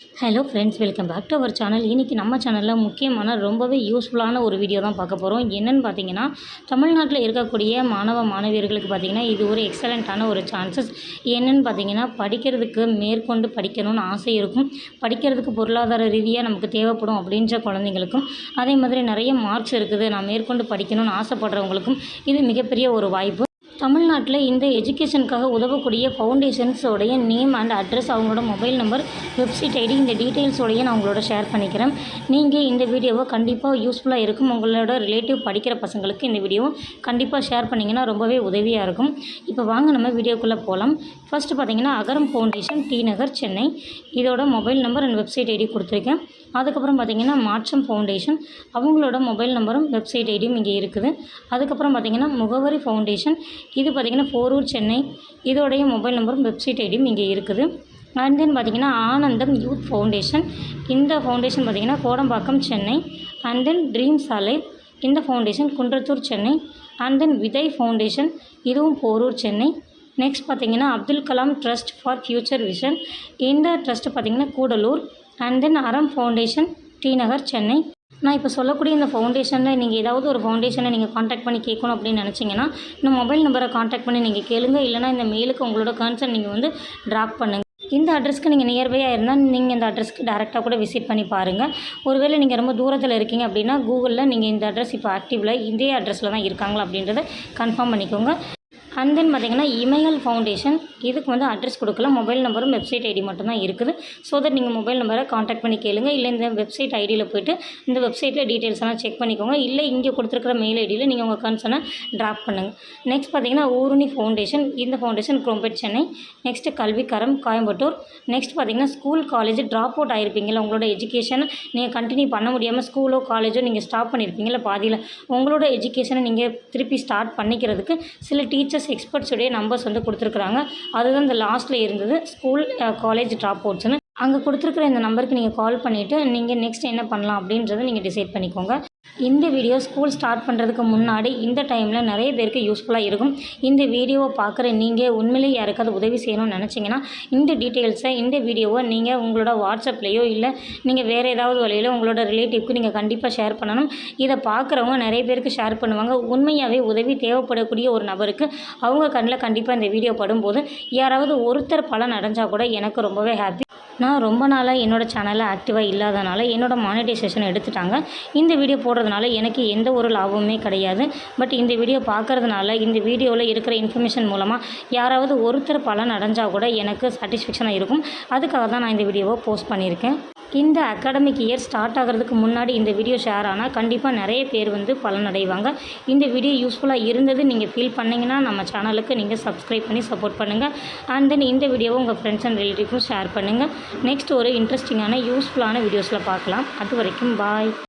Hello friends welcome back to our channel இன்றைக்கி நம்ம சேனலில் முக்கியமான ரொம்பவே யூஸ்ஃபுல்லான ஒரு வீடியோ தான் பார்க்க போகிறோம் என்னென்னு பார்த்தீங்கன்னா தமிழ்நாட்டில் இருக்கக்கூடிய மாணவ மாணவியர்களுக்கு பார்த்திங்கன்னா இது ஒரு எக்ஸலண்ட்டான ஒரு சான்சஸ் என்னென்னு பார்த்தீங்கன்னா படிக்கிறதுக்கு மேற்கொண்டு படிக்கணும்னு ஆசை இருக்கும். படிக்கிறதுக்கு பொருளாதார ரீதியாக நமக்கு தேவைப்படும் அப்படின்ற குழந்தைங்களுக்கும் அதே மாதிரி நிறைய மார்க்ஸ் இருக்குது. நான் மேற்கொண்டு படிக்கணும்னு ஆசைப்படுறவங்களுக்கும் இது மிகப்பெரிய ஒரு வாய்ப்பு. தமிழ்நாட்டில் இந்த எஜுகேஷனுக்காக உதவக்கூடிய ஃபவுண்டேஷன்ஸோடைய நேம் அண்ட் அட்ரஸ் அவங்களோட மொபைல் நம்பர் வெப்சைட் ஐடி இந்த டீட்டெயில்ஸோடைய நான் உங்களோட ஷேர் பண்ணிக்கிறேன். நீங்கள் இந்த வீடியோவை கண்டிப்பாக யூஸ்ஃபுல்லாக இருக்கும். உங்களோட ரிலேட்டிவ் படிக்கிற பசங்களுக்கு இந்த வீடியோவை கண்டிப்பாக ஷேர் பண்ணிங்கன்னா ரொம்பவே உதவியாக இருக்கும். இப்போ வாங்க நம்ம வீடியோக்குள்ளே போகலாம் ஃபஸ்ட்டு பார்த்தீங்கன்னா அகரம் ஃபவுண்டேஷன் டி நகர் சென்னை. இதோட mobile number and website ID கொடுத்துருக்கேன். அதுக்கப்புறம் பார்த்தீங்கன்னா மாற்றம் ஃபவுண்டேஷன் அவங்களோட மொபைல் நம்பரும் வெப்சைட் ஐடியும் இங்கே இருக்குது. அதுக்கப்புறம் பார்த்தீங்கன்னா முகவரி ஃபவுண்டேஷன் இது பார்த்திங்கன்னா போரூர் சென்னை. இதோடைய மொபைல் நம்பரும் வெப்சைட் ஐடியும் இங்கே இருக்குது. அண்ட் தென் பார்த்திங்கன்னா ஆனந்தம் யூத் ஃபவுண்டேஷன். இந்த ஃபவுண்டேஷன் பார்த்திங்கன்னா Kodambakkam Chennai. And then dream சாலை. இந்த foundation Kundrathur Chennai. And then Vidhai foundation. இதுவும் போரூர் சென்னை. நெக்ஸ்ட் பார்த்திங்கன்னா Abdul Kalam trust for future vision. இந்த ட்ரஸ்ட்டு பார்த்திங்கன்னா கூடலூர். அண்ட் தென் அறம் ஃபவுண்டேஷன் டி நகர் சென்னை. நான் இப்போ சொல்லக்கூடிய இந்த ஃபவுண்டேஷனில் நீங்கள் ஏதாவது ஒரு ஃபவுண்டேஷனை நீங்கள் காண்டாக்ட் பண்ணி கேட்கணும் அப்படின்னு நினச்சிங்கன்னா இந்த மொபைல் நம்பரை காண்டாக்ட் பண்ணி நீங்கள் கேளுங்க. இல்லைனா இந்த மெயிலுக்கு உங்களோட கன்சர்ன் நீங்கள் வந்து ட்ராப் பண்ணுங்கள் இந்த அட்ரஸ்க்கு நீங்கள் நியர்பையாக இருந்தால் நீங்கள் இந்த அட்ரஸ்க்கு டேரெக்டாக கூட விசிட் பண்ணி பாருங்கள் ஒருவேளை நீங்கள் ரொம்ப தூரத்தில் இருக்கீங்க அப்படின்னா கூகுளில் நீங்கள் இந்த அட்ரஸ் இப்போ ஆக்டிவில் இதே அட்ரஸில் தான் இருக்காங்களா அப்படின்றத கன்ஃபார்ம் பண்ணிக்கோங்க. அண்ட் தென் பார்த்திங்கன்னா இமயல் ஃபவுண்டேஷன் இதுக்கு வந்து அட்ரஸ் கொடுக்கல மொபைல் நம்பரும் வெப்சைட் ஐடி மட்டும்தான் இருக்குது. ஸோ தட் நீங்கள் மொபைல் நம்பரை காண்டாக்ட் பண்ணி கேளுங்க. இல்லை இந்த வெப்சைட் ஐடியில் போய்ட்டு இந்த வெப்சைட்டில் டீட்டெயில்ஸ் எல்லாம் செக் பண்ணிக்கோங்க. இல்லை இங்கே கொடுத்துருக்குற மெயில் ஐடியில் நீங்கள் உங்கள் கன்சர்னை ட்ராப் பண்ணுங்கள் நெக்ஸ்ட் பார்த்திங்கன்னா ஊருணி ஃபவுண்டேஷன் இந்த foundation Chromepet Chennai next Kalvikkaram Coimbatore. Next பார்த்திங்கன்னா ஸ்கூல் காலேஜ் ட்ராப் அவுட் ஆகிருப்பீங்களா உங்களோட எஜுகேஷன் நீங்கள் கண்டினியூ பண்ண முடியாமல் ஸ்கூலோ காலேஜோ நீங்கள் ஸ்டாப் பண்ணியிருப்பீங்களா பாதியில். உங்களோட எஜுகேஷனை நீங்கள் திருப்பி ஸ்டார்ட் பண்ணிக்கிறதுக்கு சில டீச்சர்ஸ் டீச்சர்ஸ் எக்ஸ்பர்ட்ஸுடைய நம்பர்ஸ் வந்து கொடுத்துருக்குறாங்க. அதுதான் இந்த லாஸ்ட்டில் இருந்தது. ஸ்கூல் காலேஜ் ட்ராப் அவுட்ஸ்னு அங்கே கொடுத்துருக்குற இந்த நம்பருக்கு நீங்கள் கால் பண்ணிவிட்டு நீங்கள் நெக்ஸ்ட் என்ன பண்ணலாம் அப்படின்றத நீங்கள் டிசைட் பண்ணிக்கோங்க. இந்த வீடியோ ஸ்கூல் ஸ்டார்ட் பண்ணுறதுக்கு முன்னாடி இந்த டைமில் நிறைய பேருக்கு யூஸ்ஃபுல்லாக இருக்கும். இந்த வீடியோவை பார்க்குற நீங்கள் உண்மையிலேயே யாருக்காவது உதவி செய்யணும்னு நினச்சிங்கன்னா இந்த டீட்டெயில்ஸை இந்த வீடியோவை நீங்கள் உங்களோட வாட்ஸ்அப்லேயோ இல்லை நீங்கள் வேறு ஏதாவது வழியில் உங்களோட ரிலேட்டிவ்க்கு நீங்கள் கண்டிப்பாக ஷேர் பண்ணணும். இதை பார்க்குறவங்க நிறைய பேருக்கு ஷேர் பண்ணுவாங்க. உண்மையாகவே உதவி தேவைப்படக்கூடிய ஒரு நபருக்கு அவங்க கண்ணில் கண்டிப்பாக இந்த வீடியோ படும்போது யாராவது ஒருத்தர் பலன் அடைஞ்சால் கூட எனக்கு ரொம்பவே ஹாப்பி நான் ரொம்ப நாளாக என்னோடய சேனலில் ஆக்டிவாக இல்லாதனால என்னோடய மானிட்டைசேஷன் எடுத்துட்டாங்க. இந்த வீடியோ போடுறதுனால எனக்கு எந்த ஒரு லாபமுமே கிடையாது. பட் இந்த வீடியோ பார்க்குறதுனால இந்த வீடியோவில் இருக்கிற இன்ஃபர்மேஷன் மூலமாக யாராவது ஒருத்தர் பலன் அடைஞ்சால் கூட எனக்கு சாட்டிஸ்ஃபேக்ஷனாக இருக்கும். அதுக்காக தான் நான் இந்த வீடியோவை போஸ்ட் பண்ணியிருக்கேன். இந்த அகாடமிக் இயர் ஸ்டார்ட் ஆகிறதுக்கு முன்னாடி இந்த வீடியோ ஷேர் ஆனால் கண்டிப்பாக நிறைய பேர் வந்து பலனடைவாங்க. இந்த வீடியோ யூஸ்ஃபுல்லாக இருந்தது நீங்கள் ஃபீல் பண்ணிங்கன்னா நம்ம சேனலுக்கு நீங்கள் சப்ஸ்கிரைப் பண்ணி சப்போர்ட் பண்ணுங்கள் அண்ட் தென் இந்த வீடியோவை உங்கள் ஃப்ரெண்ட்ஸ் அண்ட் ரிலேட்டிவ்ஸும் ஷேர் பண்ணுங்கள் நெக்ஸ்ட் ஒரு இன்ட்ரெஸ்டிங்கான யூஸ்ஃபுல்லான வீடியோஸில் பார்க்கலாம். அது வரைக்கும் பாய்